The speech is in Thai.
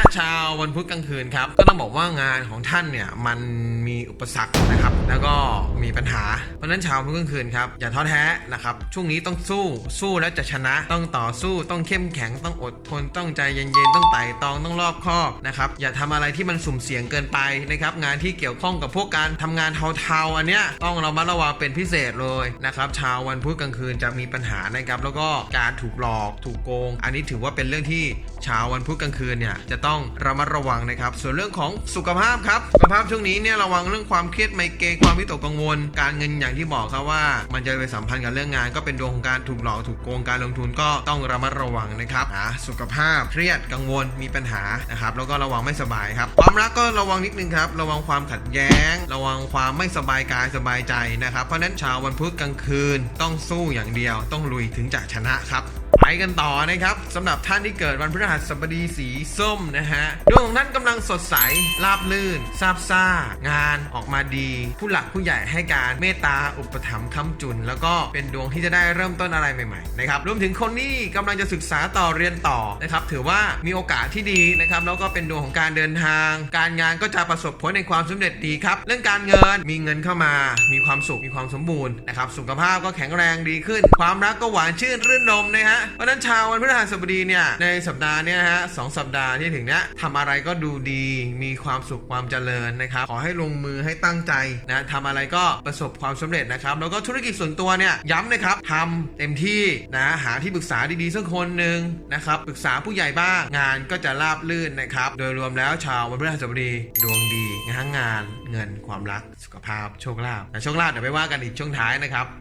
นะชาววันพุธกลางคืนครับ ก็ต้องบอกว่างานของท่านเนี่ยมันมีอุปสรรคนะครับ แล้วก็มีปัญหา เพราะนั้นชาวพุธกลางคืนครับอย่าท้อแท้นะครับ ช่วงนี้ต้องสู้ สู้แล้วจะชนะ ต้องต่อสู้ ต้องเข้มแข็ง ต้องอดทน ต้องใจเย็นๆ ต้องไต่ตอง ต้องรอบคอบนะครับ อย่าทำอะไรที่มันสุ่มเสี่ยงเกินไปนะครับ งานที่เกี่ยวข้องกับพวกการทำงานเทาๆ อันเนี้ยต้องเรามาระวังเป็นพิเศษเลยนะครับ ชาววันพุธกลางคืนจะมีปัญหานะครับ แล้วก็การถูกหลอก ถูกโกง อันนี้ถือว่าเป็นเรื่องที่ชาววันพุธกลางคืนเนี่ยจะต้องระมัดระวังนะครับ ส่วนเรื่องของสุขภาพครับ สุขภาพช่วงนี้เนี่ยระวังเรื่องความเครียดไมเกรนความวิตกกังวล การเงินอย่างที่บอกครับว่า มันจะไปสัมพันธ์กับเรื่องงาน ก็เป็นดวงของการถูกหลอกถูกโกงการลงทุนก็ต้องระมัดระวังนะครับอ่าสุขภาพเครียดกังวลมีปัญหานะครับแล้วก็ระวังไม่สบายครับความรักก็ระวังนิดนึงครับระวังความขัดแย้ง ระวังความไม่สบายกายสบายใจนะครับเพราะนั้นชาววันพุธกลางคืนต้องสู้อย่างเดียว ต้องลุยถึงจะชนะครับ ไปกันต่อนะครับสำหรับท่านที่เกิดวันพฤหัสบดีสีส้มนะฮะดวงของท่านกำลังสดใสราบลื่นซาบซ่างานออกมาดี ผู้หลักผู้ใหญ่ให้การเมตตาอุปถัมภ์ค้ำจุน แล้วก็เป็นดวงที่จะได้เริ่มต้นอะไรใหม่ๆนะครับรวมถึงคนที่กำลังจะศึกษาต่อเรียนต่อนะครับถือว่ามีโอกาสที่ดีนะครับแล้วก็เป็นดวงของการเดินทาง การงานก็จะประสบผลในความสำเร็จดีครับเรื่องการเงินมีเงินเข้ามา มีความสุขมีความสมบูรณ์นะครับสุขภาพก็แข็งแรงดีขึ้น ความรักก็หวานชื่นรื่นรมนะฮะเพราะนั้นชาววันพฤหัสบดีเนี่ยในสัปดาห์เนี้ยฮะสองสัปดาห์ที่ถึงเนี้ยทำอะไรก็ดูดีมีความสุขความเจริญนะครับขอให้ลงมือให้ตั้งใจนะทำอะไรก็ประสบความสำเร็จนะครับแล้วก็ธุรกิจส่วนตัวเนี่ยย้ำนะครับทำเต็มที่นะหาที่ปรึกษาดีๆสักคนหนึ่งนะครับปรึกษาผู้ใหญ่บ้างงานก็จะราบลื่นนะครับ โดยรวมแล้วชาววันพฤหัสบดีดวงดีทั้งงานเงินความรักสุขภาพโชคลาภนะโชคลาภเดี๋ยวไปว่ากันอีกช่วงท้ายนะครับ